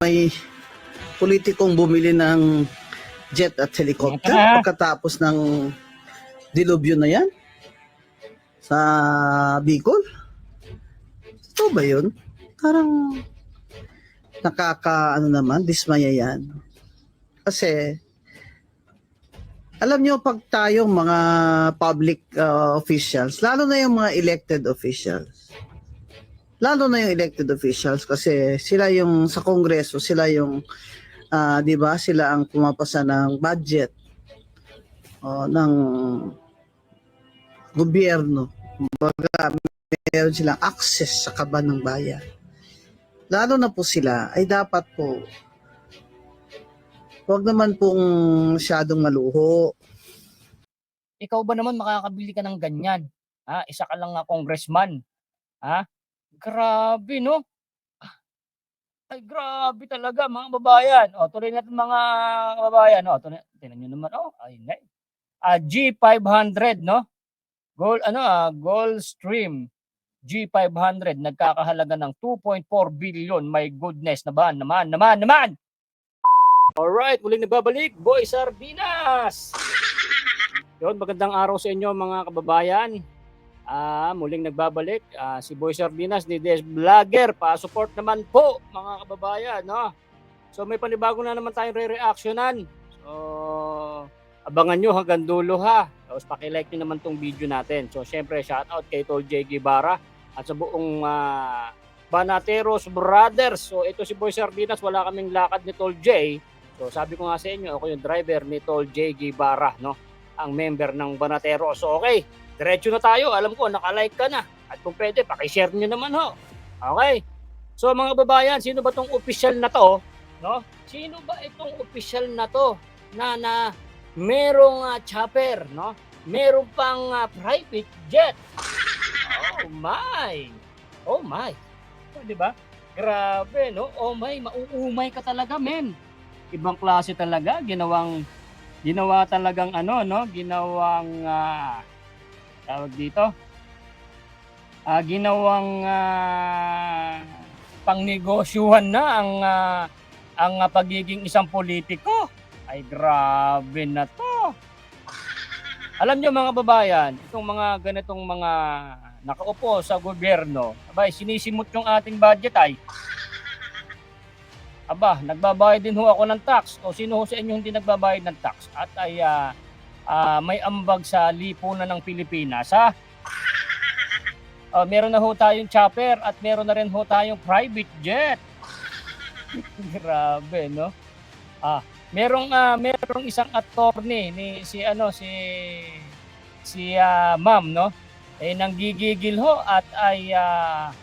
may politikong bumili ng jet at helicopter Ah. pagkatapos ng dilubyo na yan sa Bicol? Ito ba yun? Parang nakaka ano naman, dismaya yan. Kasi alam nyo, pag tayong mga public uh, officials, lalo na yung mga elected officials, lalo na yung elected officials kasi sila yung sa kongreso, sila yung, ah, di ba, sila ang pumapasa ng budget o ng gobyerno. Baga, meron silang access sa kaban ng bayan. Lalo na po sila, ay dapat po Huwag naman pong masyadong maluho. Ikaw ba naman makakabili ka ng ganyan? Ha? Isa ka lang nga congressman. Ha? Grabe, no? Ay, grabe talaga, mga babayan. O, tuloy natin mga babayan. O, tuloy, tinan nyo naman. O, ay, nay. Ah, G500, no? Gold, ano, ah, Gold Stream G500 nagkakahalaga ng 2.4 billion. My goodness, naman, naman, naman, naman! Alright, muling nagbabalik, Boy Sardinas! Yun, magandang araw sa inyo mga kababayan. Ah, muling nagbabalik ah, si Boy Sardinas ni Des Vlogger. Pa-support naman po mga kababayan, no? So may panibago na naman tayong re-reactionan. So abangan nyo hanggang dulo ha. Tapos paki-like nyo naman tong video natin. So syempre shout out kay Tol J. Guevara at sa buong ah, Banateros Brothers. So ito si Boy Sardinas, wala kaming lakad ni Tol J. So sabi ko nga sa inyo, ako yung driver ni Tol J. Guevara, no? Ang member ng Banateros. So okay, diretso na tayo. Alam ko, nakalike ka na. At kung pwede, pakishare nyo naman ho. Okay? So mga babayan, sino ba tong official na to? No? Sino ba itong official na to na na merong ah, chopper, no? Meron pang ah, private jet. Oh my. Oh my. Oh, 'di ba? Grabe, no? Oh my, mauumay ka talaga, men. Ibang klase talaga, ginawang ginawa talagang ano, no? Ginawang ah, tawag dito. Ah, ginawang ah, pangnegosyohan na ang ah, ang ah, pagiging isang politiko. Ay grabe na to. Alam niyo mga babayan, itong mga ganitong mga nakaupo sa gobyerno, abay sinisimot yung ating budget ay Aba, nagbabayad din ho ako ng tax. O sino ho sa inyo hindi nagbabayad ng tax? At ay ah, ah, may ambag sa lipunan ng Pilipinas, ha? Oh, meron na ho tayong chopper at meron na rin ho tayong private jet. Grabe, no? Ah, merong ah, merong isang attorney ni si ano si si ah, ma'am, no? Eh nanggigigil ho at ay ah,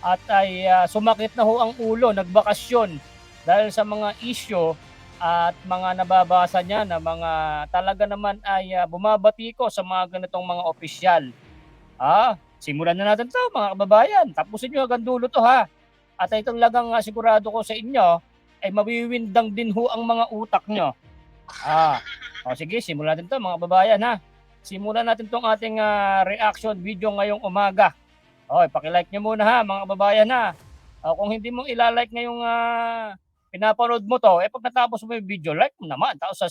at ay ah, sumakit na ho ang ulo, nagbakasyon dahil sa mga isyo at mga nababasa niya na mga talaga naman ay ah, bumabati ko sa mga ganitong mga opisyal. Ah, simulan na natin 'to mga kababayan. Tapusin niyo hanggang dulo 'to ha. At ito lagang ah, sigurado ko sa inyo ay mawiwindang din ho ang mga utak nyo. Ah, o sige, simulan natin 'to mga kababayan ha. Simulan natin tong ating ah, reaction video ngayong umaga. Okay, paki-like niyo muna ha mga kababayan ha. O, kung hindi mo ilalike ngayong ah, pinapanood mo to, eh pag natapos mo yung video, like mo naman. Tapos sa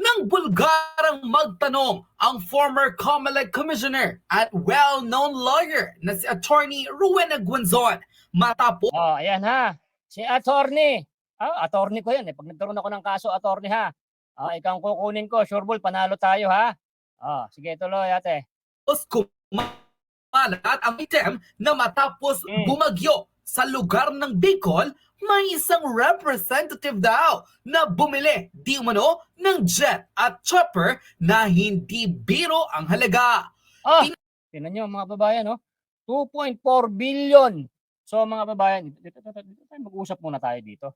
nang bulgarang magtanong ang former COMELEC commissioner at well-known lawyer na si attorney Rowena Guanzon matapos Oh, ayan ha. Si attorney. Ah, attorney ko yan eh. Pag nagkaroon ako ng kaso, attorney ha. Ah, ikaw ang kukunin ko. Sure ball, panalo tayo ha. Ah, sige tuloy ate. kumalat ang item na matapos Mm. bumagyo sa lugar ng Bicol, may isang representative daw na bumili di umano ng jet at chopper na hindi biro ang halaga. Ah, tinan nyo mga babayan, no? 2.4 billion. So mga babayan, dito, dito, dito, tayo mag-usap muna tayo dito.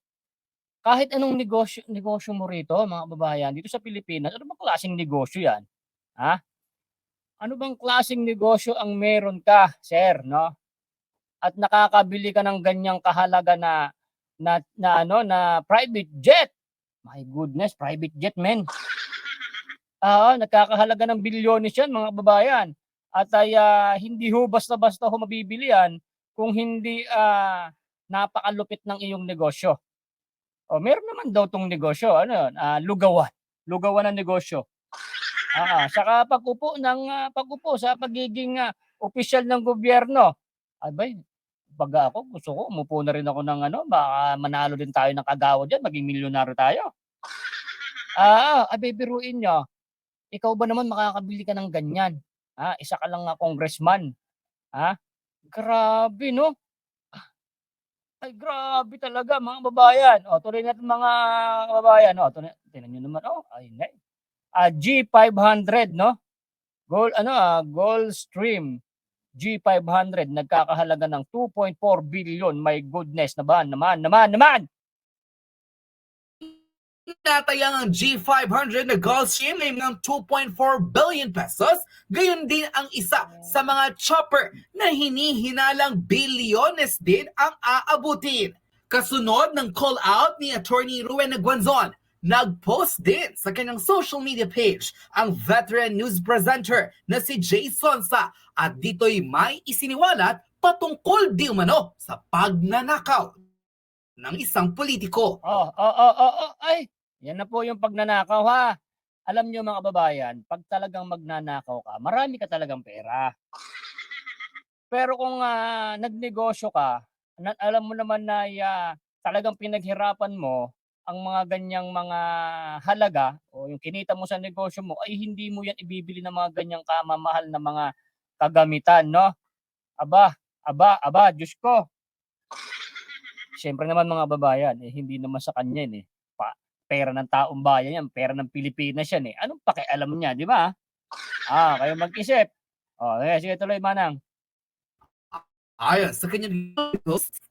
Kahit anong negosyo, negosyo mo rito, mga babayan, dito sa Pilipinas, ano ba klaseng negosyo yan? Ha? ano bang klaseng negosyo ang meron ka, sir, no? At nakakabili ka ng ganyang kahalaga na na, na ano na private jet. My goodness, private jet, men. Ah, nagkakahalaga ng bilyones 'yan, mga babayan. At ay ah, hindi ho basta-basta ho mabibili yan kung hindi ah, napakalupit ng iyong negosyo. O meron naman daw tong negosyo, ano yun, ah, lugawan. Lugawan ng negosyo. Ah, saka pag-upo ng ah, pag-upo sa pagiging ah, opisyal ng gobyerno. Abay, baga ako, gusto ko, umupo na rin ako ng ano, baka manalo din tayo ng kagawa dyan, maging milyonaryo tayo. Ah, abay, biruin nyo. Ikaw ba naman makakabili ka ng ganyan? Ha? Isa ka lang nga congressman. Ha? Grabe, no? Ay, grabe talaga, mga babayan. O, tuloy natin mga babayan. O, tuloy, tingnan nyo naman. O, ay, na. Ah, G500, no? Gold, ano, ah, Gold Stream G500 nagkakahalaga ng 2.4 billion. My goodness, naman, naman, naman, naman. Natayang ang G500 na Gulfstream ay ng 2.4 billion pesos. Gayon din ang isa sa mga chopper na hinihinalang bilyones din ang aabutin. Kasunod ng call out ni Attorney Ruben Aguanzon, nag-post din sa kanyang social media page ang veteran news presenter na si Jay Sonsa at dito'y may isiniwalat patungkol di umano sa pagnanakaw ng isang politiko. Oh, oh, oh, oh, oh, ay, yan na po yung pagnanakaw ha. Alam nyo mga kababayan, pag talagang magnanakaw ka, marami ka talagang pera. Pero kung ah, nagnegosyo ka, na, alam mo naman na ah, talagang pinaghirapan mo ang mga ganyang mga halaga o yung kinita mo sa negosyo mo ay hindi mo yan ibibili ng mga ganyang kamamahal na mga kagamitan, no? Aba, aba, aba, Diyos ko. Siyempre naman mga babayan, eh, hindi naman sa kanya yun, eh. Pa, pera ng taong bayan yan, pera ng Pilipinas yan eh. Anong pakialam niya, di ba? Ah, kayo mag-isip. Oh, okay, sige tuloy, Manang. Ayon sa kanyang post,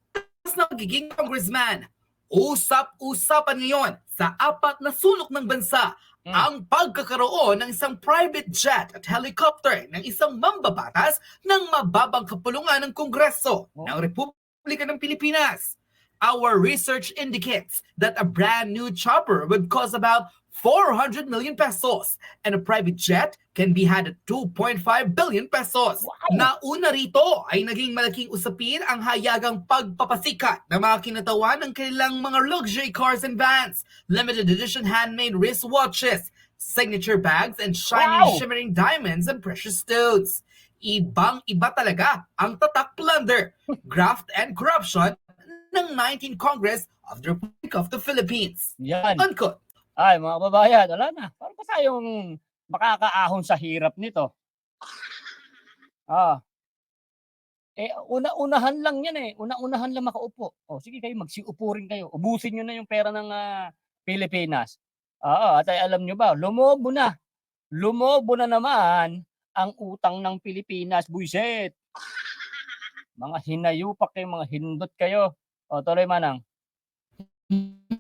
na magiging congressman, usap-usapan ngayon sa apat na sulok ng bansa Mm. ang pagkakaroon ng isang private jet at helicopter ng isang mambabatas ng mababang kapulungan ng Kongreso Oh. ng Republika ng Pilipinas. Our research indicates that a brand new chopper would cost about 400 million pesos and a private jet can be had at 2.5 billion pesos. Wow! Nauna rito ay naging malaking usapin ang hayagang pagpapasikat ng mga kinatawan ng kanilang mga luxury cars and vans, limited edition handmade wristwatches, signature bags, and shining Wow! shimmering diamonds and precious stones. Ibang-iba talaga ang tatak plunder, graft, and corruption ng 19th Congress of the Republic of the Philippines. Yan. Unquote. Ay, mga babayan, wala na. Paano pa tayong makakaahon sa hirap nito? Ah. Eh, una-unahan lang yan eh. Una-unahan lang makaupo. O, sige kayo, magsiupo rin kayo. Ubusin nyo na yung pera ng ah, Pilipinas. Oo, at ay alam nyo ba, lumobo na. Lumobo na naman ang utang ng Pilipinas. Buisit. Mga hinayupak kayo, mga hindot kayo. O, tuloy manang.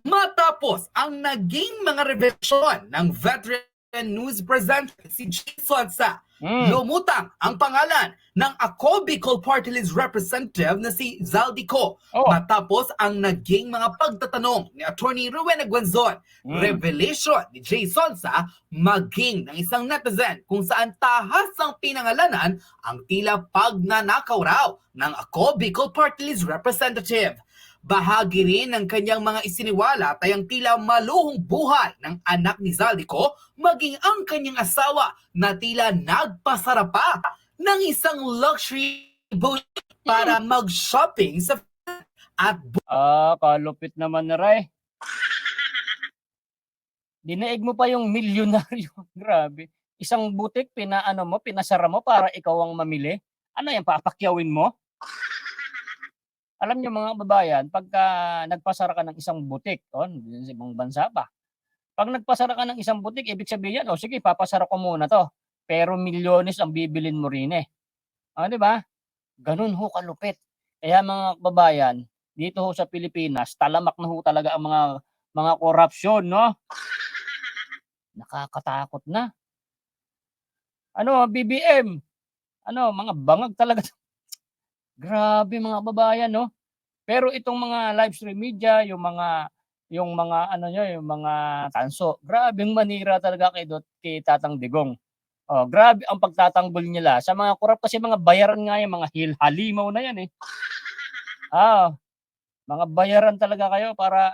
Matapos ang naging mga revelasyon ng veteran news presenter si Jason sa Mm. lumutang ang pangalan ng Ako Bicol Party List representative na si Zaldico Oh. matapos ang naging mga pagtatanong ni Attorney Rowena Guanzon Mm. revelation ni Jason sa maging ng isang netizen kung saan tahas ang pinangalanan ang tila pagnanakaw raw ng Ako Bicol Party List representative. Bahagi rin ng kanyang mga isiniwala ay ang tila maluhong buhay ng anak ni Zaldico maging ang kanyang asawa na tila nagpasara pa ng isang luxury boat para mag-shopping sa at Ah, kalupit naman na Ray. Dinaig mo pa yung milyonaryo. Grabe. Isang butik, pinaano mo, pinasara mo para ikaw ang mamili. Ano yan, papakyawin mo? Alam niyo mga babayan, pagka nagpasara ka ng isang butik, oh, sa ibang bansa pa. Pag nagpasara ka ng isang butik, ibig sabihin, oh sige, papasara ko muna to. Pero milyones ang bibilin mo rin eh. Ah, di ba? Ganun ho kalupit. Kaya mga babayan, dito ho sa Pilipinas, talamak na ho talaga ang mga mga korupsyon, no? Nakakatakot na. ano, BBM. Ano, mga bangag talaga. Grabe mga babayan, no? Pero itong mga live stream media, yung mga yung mga ano nyo, yung mga tanso, grabing manira talaga kay Dot kay Tatang Digong. Oh, grabe ang pagtatanggol nila sa mga kurap kasi mga bayaran nga yung mga halimaw na yan eh. Ah, mga bayaran talaga kayo para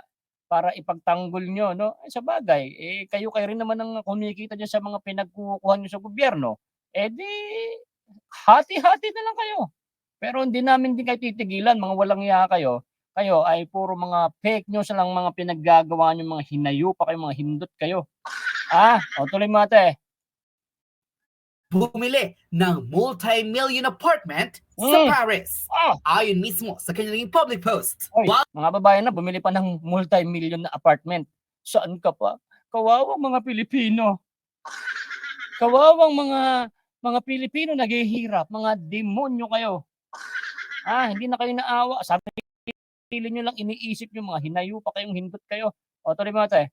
para ipagtanggol nyo, no? Eh, sa bagay, eh, kayo kayo rin naman ang kumikita dyan sa mga pinagkukuha nyo sa gobyerno. Eh di, hati-hati na lang kayo. Pero hindi namin din kayo titigilan, mga walang iya kayo. Kayo ay puro mga fake news lang mga pinaggagawa nyo, mga hinayo pa kayo, mga hindot kayo. Ah, o tuloy mo ate. Bumili ng multi-million apartment sa Mm. Paris. Ah, Ayon mismo sa kanilang public post. Oy, Wa- mga babae na, bumili pa ng multi-million na apartment. Saan ka pa? Kawawang mga Pilipino. Kawawang mga mga Pilipino naghihirap, mga demonyo kayo. Ah, hindi na kayo naawa. Sabi nyo lang iniisip nyo, mga hinayo pa kayong hindot kayo. O, tuloy mo ate.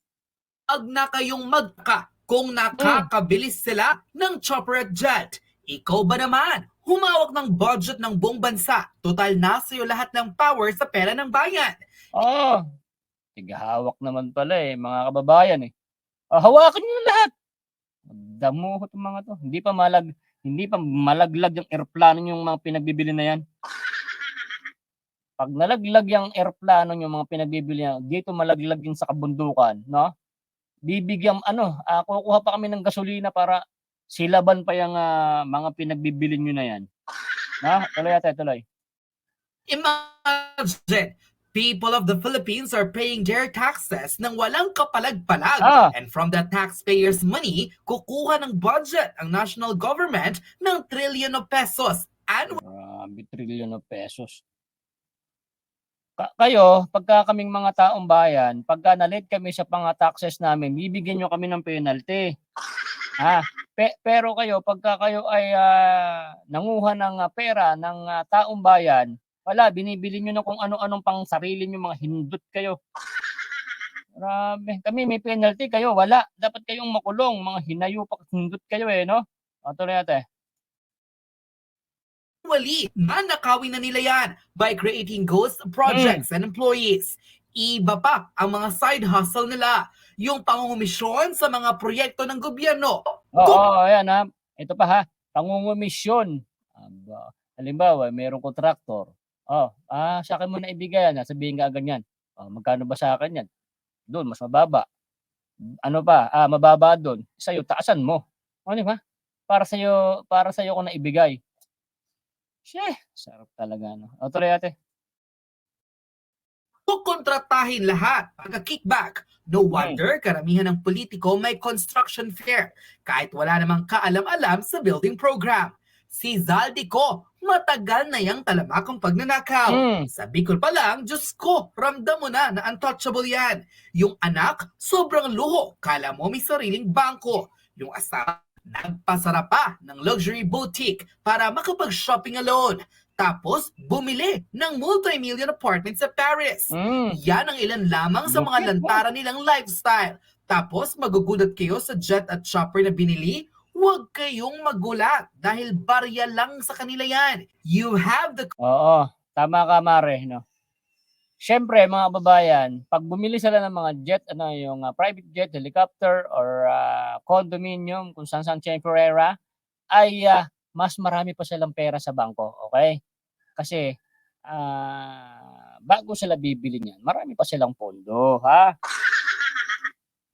Wag na kayong magka kung nakakabilis sila ng chopper at jet. Ikaw ba naman? Humawak ng budget ng buong bansa. Total na sa'yo lahat ng power sa pera ng bayan. Oo. Tigahawak naman pala eh, mga kababayan eh. Ah, hawakan nyo lahat. Itong mga to. Hindi pa malag, hindi pa malaglag yung airplano yung mga pinagbibili na yan. Pag nalaglag yung airplano yung mga pinagbibili na, dito malaglag yung sa kabundukan, no? Bibigyan, ano, ah, kukuha pa kami ng gasolina para silaban pa yung ah, mga pinagbibili nyo na yan. Na, tuloy ate, tuloy. Imagine, people of the Philippines are paying their taxes ng walang kapalag-palag. Ah. And from that taxpayers' money, kukuha ng budget ang national government ng trillion of pesos annually. Grabe, trillion of pesos. Ka- kayo, pagka kaming mga taong bayan, pagka na-late kami sa mga taxes namin, bibigyan nyo kami ng penalty. Ha? Pe- pero kayo, pagka kayo ay ah, nanguha ng ah, pera ng ah, taong bayan, wala, binibili nyo na kung ano-anong pang sarili nyo, mga hindot kayo. Grabe. Kami may penalty, kayo wala. Dapat kayong makulong, mga hinayo pa hindot kayo eh, no? O, tuloy ate. Wali, nanakawin na nila yan by creating ghost projects and employees. Iba pa ang mga side hustle nila, yung pangungumisyon sa mga proyekto ng gobyerno. Oo, oh, ayan ha. Ito pa ha, pangungumisyon. Aba, halimbawa, mayroong kontraktor. Oh, ah, sa akin mo na ibigay yan. Sabihin ka ganyan. Oh, magkano ba sa akin yan? Doon, mas mababa. Ano pa? Ah, mababa doon. Sa'yo, taasan mo. O, di ba? Para sa'yo, para sa'yo ko na ibigay. Sheh, sarap talaga, no? O, tuloy ate. kukontratahin lahat. Pagka-kickback. No wonder karamihan ng politiko may construction fair kahit wala namang kaalam-alam sa building program. Si Zaldico, matagal na yang talamak ang pagnanakaw. Mm. Sa Bicol pa lang, Diyos ko, ramdam mo na na untouchable yan. Yung anak, sobrang luho. Kala mo may sariling bangko. Yung asawa, nagpasara pa ng luxury boutique para makapag-shopping alone. Tapos, bumili ng multi-million apartment sa Paris. Mm. Yan ang ilan lamang sa mga lantaran nilang lifestyle. Tapos, magugulat kayo sa jet at chopper na binili? Huwag kayong magulat dahil barya lang sa kanila yan. You have the Oo, tama ka Mare, no. Siyempre, mga babayan, pag bumili sila ng mga jet, ano, yung ah, private jet, helicopter, or ah, condominium, kung saan saan temporera, ay ah, mas marami pa silang pera sa bangko, okay? Kasi, ah, bago sila bibili niyan, marami pa silang pondo, ha?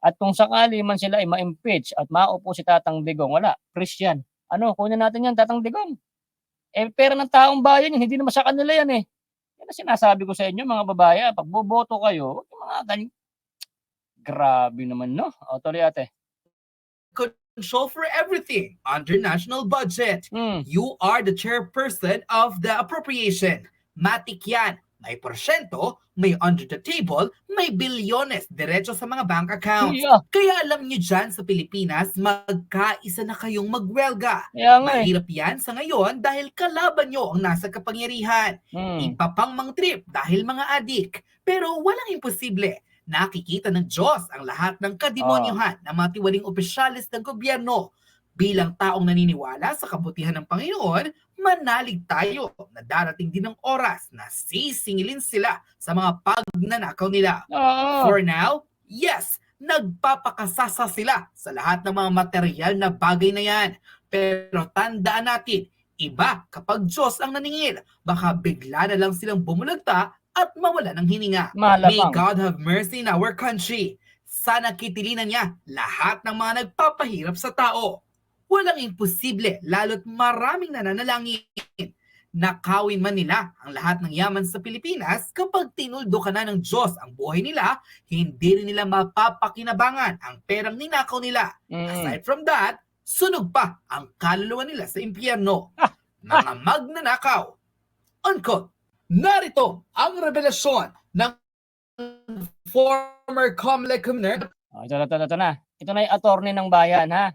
At kung sakali man sila ay ma-impeach at maupo si Tatang Digong, wala, Christian. Ano, kunin natin yan, Tatang Digong. Eh, pera ng taong bayan yun, hindi naman sa kanila yan eh. Sinasabi ko sa inyo, mga babae, pag boboto kayo, mga ganyan. Grabe naman, no? O, tuloy ate. control for everything under national budget. Hmm. You are the chairperson of the appropriation. Matik yan. May porsyento, may under the table, may bilyones diretso sa mga bank accounts. Yeah, Kaya alam nyo dyan sa Pilipinas, magkaisa na kayong magwelga. eh. Mahirap yan sa ngayon dahil kalaban nyo ang nasa kapangyarihan. Hmm. Iba pang mang trip dahil mga adik. Pero walang imposible. Nakikita ng Diyos ang lahat ng kademonyohan ng mga tiwaling opisyalis ng gobyerno. Bilang taong naniniwala sa kabutihan ng Panginoon, manalig tayo na darating din ang oras na sisingilin sila sa mga pagnanakaw nila. Oo. For now, yes, nagpapakasasa sila sa lahat ng mga material na bagay na yan. Pero tandaan natin, iba kapag Diyos ang naningil, baka bigla na lang silang bumulagta at mawala ng hininga. May Malamang. God have mercy in our country. Sana kitilinan niya lahat ng mga nagpapahirap sa tao. Walang imposible, lalo't maraming nananalangin. Nakawin man nila ang lahat ng yaman sa Pilipinas kapag tinuldo ka na ng Diyos ang buhay nila, hindi rin nila mapapakinabangan ang perang ninakaw nila. Mm. Aside from that, sunog pa ang kaluluwa nila sa impyerno. Mga magnanakaw. Unquote. Narito ang revelasyon ng former Comlec Commander Oh, ito, ito, ito, ito na. Ito na yung attorney ng bayan, ha?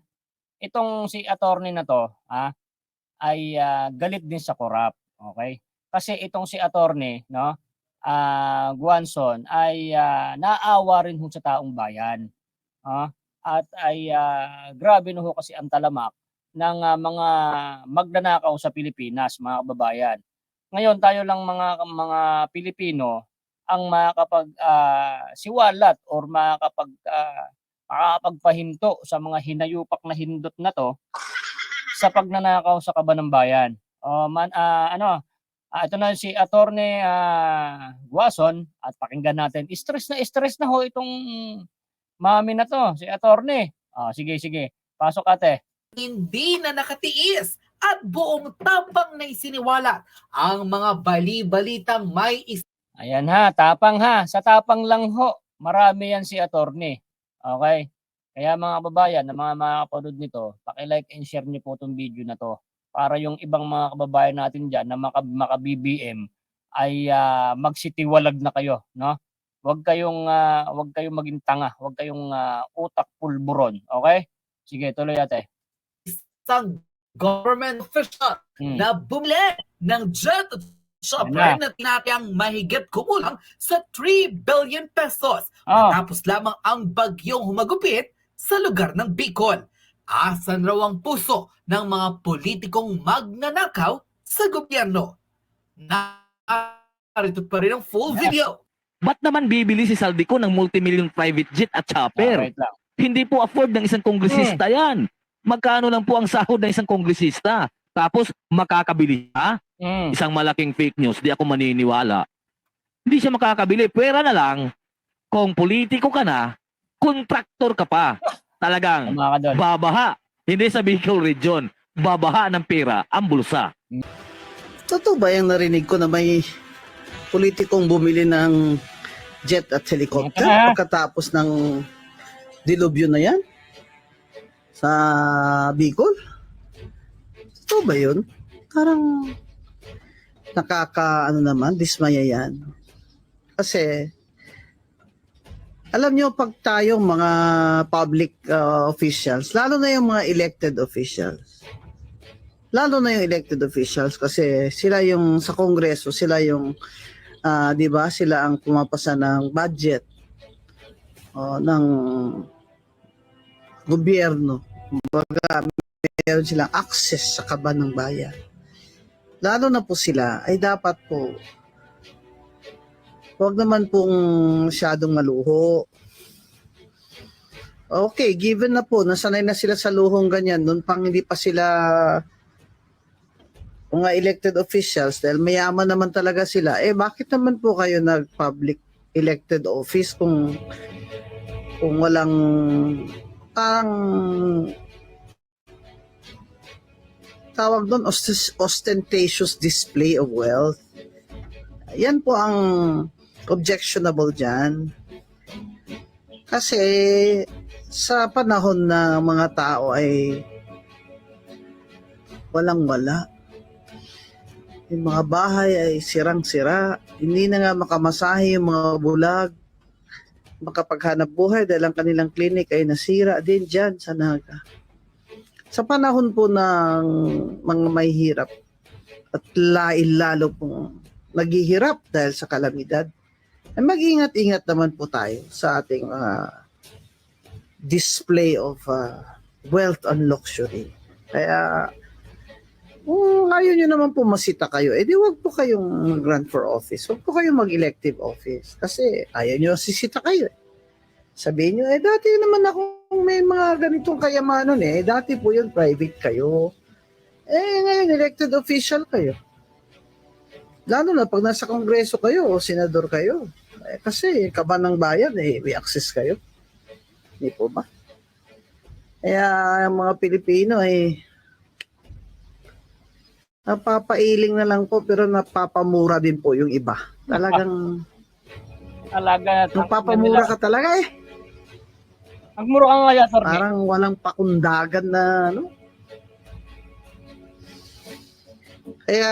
Itong si attorney na to, ha? Ay ah, galit din sa korap. Okay? Kasi itong si attorney, no? Ah, Guanson ay ah, naawa rin ho sa taong bayan. Ha? At ay ah, grabe no ho kasi ang talamak ng ah, mga magnanakaw sa Pilipinas, mga kababayan. Ngayon tayo lang mga mga Pilipino ang makakapag ah, siwalat or makakapag ah, makakapagpahinto sa mga hinayupak na hindot na to sa pagnanakaw sa kaban ng bayan. Oh, man ah, ano, ah, ito na si Attorney ah, Guason at pakinggan natin. Stress na stress na ho itong mami na to, si Attorney. Ah, sige sige. Pasok ate. hindi na nakatiis at buong tapang na isiniwalat ang mga bali-balitang may Ayan ha, tapang ha. Sa tapang lang ho. Marami yan si attorney. Okay? Kaya mga kababayan na mga makakapanood nito, paki-like and share niyo po itong video na to para yung ibang mga kababayan natin dyan na maka, maka-BBM ay ah, magsitiwalag na kayo, no? Huwag kayong ah, huwag kayong maging tanga, huwag kayong ah, utak pulburon, okay? Sige, tuloy ate. isang government official Hmm. na bumili ng jet chopper na tinatayang mahigit kumulang sa 3 billion pesos. Oh, Tapos lamang ang bagyong humagupit sa lugar ng Bicol. Asan raw ang puso ng mga politikong magnanakaw sa gobyerno? Narito pa rin ang full video. Ba't naman bibili si Saldico ng multimillion private jet at ah, chopper? lang. Hindi po afford ng isang kongresista yan. Magkano lang po ang sahod ng isang kongresista? Tapos makakabili siya? Hmm. Isang malaking fake news, di ako maniniwala. Hindi siya makakabili. Pwera na lang, kung politiko ka na, kontraktor ka pa. Talagang ka babaha. Hindi sa Bicol region. Babaha ng pera ang bulsa. Totoo ba yung narinig ko na may politikong bumili ng jet at helicopter Ah. pagkatapos ng dilubyo na yan? Sa Bicol? Totoo ba yun? Parang nakaka ano naman, dismaya yan. Kasi alam nyo, pag tayong mga public uh, officials, lalo na yung mga elected officials, lalo na yung elected officials kasi sila yung sa kongreso, sila yung ah, 'di ba, sila ang pumapasa ng budget o ng gobyerno. Kumbaga, meron silang access sa kaban ng bayan. Lalo na po sila ay dapat po Huwag naman pong masyadong maluho. Okay, given na po, nasanay na sila sa luhong ganyan, noon pang hindi pa sila mga elected officials, dahil mayaman naman talaga sila, eh bakit naman po kayo nag-public elected office kung kung walang parang tawag doon ostentatious display of wealth. Yan po ang objectionable dyan. Kasi sa panahon na mga tao ay walang-wala. Yung mga bahay ay sirang-sira. Hindi na nga makamasahe yung mga bulag. Makapaghanap buhay dahil ang kanilang clinic ay nasira din dyan sa Naga. Sa panahon po ng mga may hirap at lain lalo pong naghihirap dahil sa kalamidad, ay mag-ingat-ingat naman po tayo sa ating mga display of uh, wealth and luxury. Kaya, kung ayaw nyo naman po masita kayo, edi wag po kayong run for office. Wag po kayong mag-elective office. Kasi ayaw nyo sisita kayo. eh. Sabihin nyo, eh dati naman ako may mga ganitong kayamanan eh. Dati po yun, private kayo. Eh ngayon, elected official kayo. Lalo na pag nasa kongreso kayo o senador kayo. Eh, kasi kaban ng bayan, eh, may access kayo. Hindi po ba? Kaya ang mga Pilipino eh napapailing na lang po pero napapamura din po yung iba. Talagang Talaga. napapamura ka talaga eh. Magmuro ka nga, attorney. Parang walang pakundagan na ano. Kaya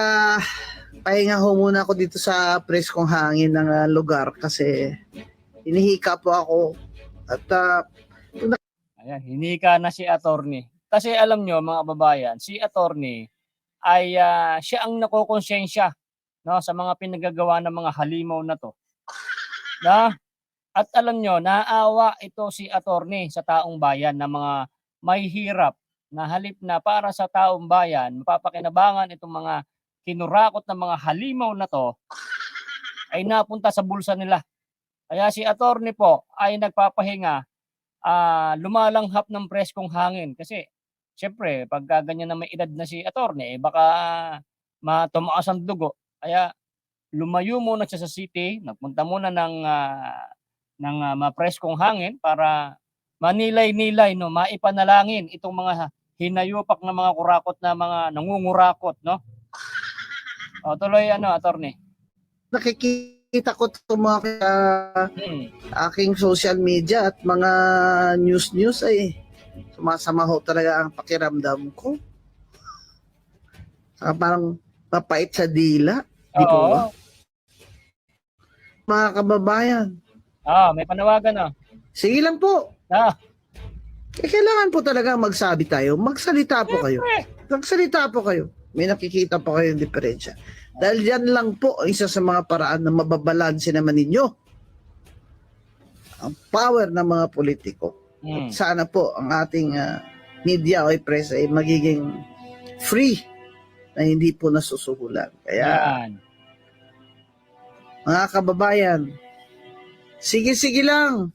pahinga ho muna ako dito sa preskong hangin ng ah, lugar kasi inihika po ako at ah, Ayan, hinika na si attorney. Kasi alam nyo, mga kababayan, si attorney ay ah, siya ang nakokonsensya no, sa mga pinagagawa ng mga halimaw na to. Na, at alam nyo, naawa ito si attorney sa taong bayan na mga may hirap na halip na para sa taong bayan, mapapakinabangan itong mga kinurakot ng mga halimaw na to ay napunta sa bulsa nila. Kaya si attorney po ay nagpapahinga ah lumalanghap ng preskong hangin. Kasi syempre pagka ganyan na may edad na si attorney eh, baka matumaas ang dugo. Kaya lumayo muna siya sa city nagpunta muna ng ah, ng ah, mapreskong hangin para manilay-nilay no maipanalangin itong mga hinayupak na mga kurakot na mga nangungurakot no o tuloy ano attorney nakikita ko itong mga ah, Hmm. aking social media at mga news-news ay sumasama ho talaga ang pakiramdam ko. Saka parang papait sa dila. Di? Oo. Mga kababayan, Ah, may panawagan na. sige lang po. Ah. Eh, kailangan po talaga magsabi tayo. Magsalita po kayo. Magsalita po kayo. May nakikita po kayong diferensya. Dahil yan lang po ang isa sa mga paraan na mababalanse naman ninyo ang power ng mga politiko. Hmm. Sana po ang ating ah, media o press ay magiging free na hindi po nasusuhulan. Kaya Yan. mga kababayan, sige-sige lang.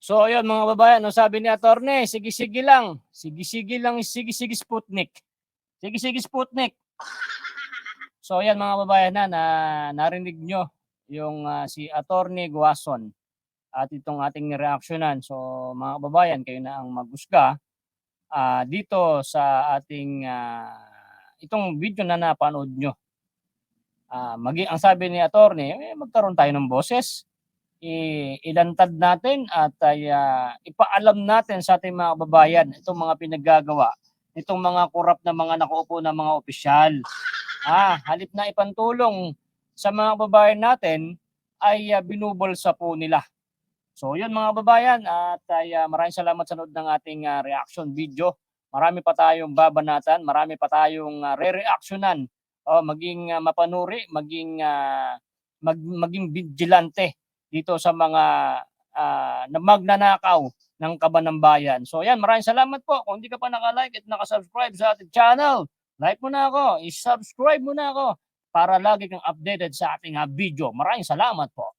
So ayun mga babayan, no, sabi ni Attorney, sige-sige lang. Sige-sige lang, sige-sige Sputnik. Sige-sige Sputnik. So ayan mga babayan na, na narinig nyo yung ah, si Attorney Guason at itong ating reaksyonan. So mga babayan, kayo na ang magusga ah, dito sa ating ah, itong video na napanood nyo. Ah, magi ang sabi ni Attorney, eh, magkaroon tayo ng boses i- ilantad natin at ah, ipaalam natin sa ating mga kababayan itong mga pinaggagawa itong mga korap na mga nakaupo na mga opisyal. Ah, halip na ipantulong sa mga kababayan natin ay ah, binubulsa po nila. So yun mga kababayan at ah, maraming salamat sa nood ng ating ah, reaction video. Marami pa tayong babanatan, marami pa tayong ah, re-reactionan. O maging ah, mapanuri, maging ah, mag, maging vigilante dito sa mga ah, na magnanakaw ng kaban ng bayan. So yan, maraming salamat po. Kung hindi ka pa naka-like at naka-subscribe sa ating channel, like mo na ako, i-subscribe mo na ako para lagi kang updated sa ating ah, video. Maraming salamat po.